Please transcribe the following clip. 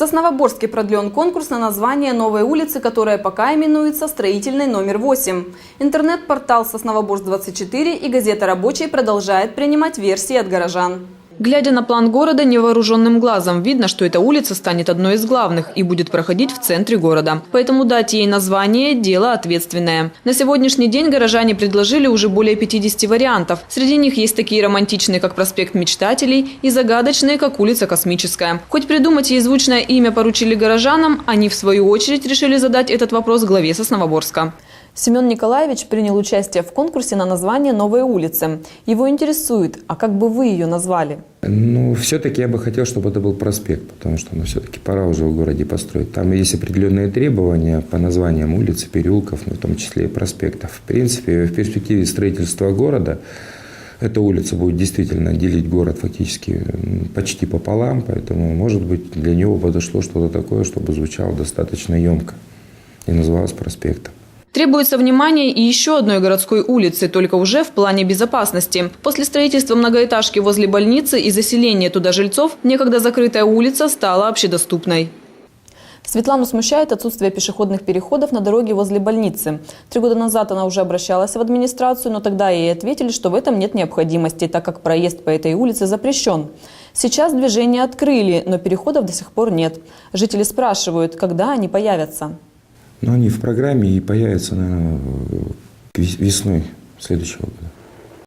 Сосновоборске продлен конкурс на название новой улицы, которая пока именуется «Строительной номер 8». Интернет-портал «Сосновоборск-24» и газета «Рабочий» продолжает принимать версии от горожан. Глядя на план города невооруженным глазом, видно, что эта улица станет одной из главных и будет проходить в центре города. Поэтому дать ей название – дело ответственное. На сегодняшний день горожане предложили уже более 50 вариантов. Среди них есть такие романтичные, как проспект Мечтателей, и загадочные, как улица Космическая. Хоть придумать ей звучное имя поручили горожанам, они в свою очередь решили задать этот вопрос главе Сосновоборска. Семен Николаевич принял участие в конкурсе на название новой улицы. Его интересует, а как бы вы ее назвали? Ну, все-таки я бы хотел, чтобы это был проспект, потому что ну, все-таки пора уже в городе построить. Там есть определенные требования по названиям улиц, переулков, ну, в том числе и проспектов. В принципе, в перспективе строительства города эта улица будет действительно делить город фактически почти пополам, поэтому, может быть, для него подошло что-то такое, чтобы звучало достаточно емко и называлось проспектом. Требуется внимание и еще одной городской улицы, только уже в плане безопасности. После строительства многоэтажки возле больницы и заселения туда жильцов, некогда закрытая улица стала общедоступной. Светлану смущает отсутствие пешеходных переходов на дороге возле больницы. Три года назад она уже обращалась в администрацию, но тогда ей ответили, что в этом нет необходимости, так как проезд по этой улице запрещен. Сейчас движение открыли, но переходов до сих пор нет. Жители спрашивают, когда они появятся. Но они в программе и появятся, наверное, весной следующего года.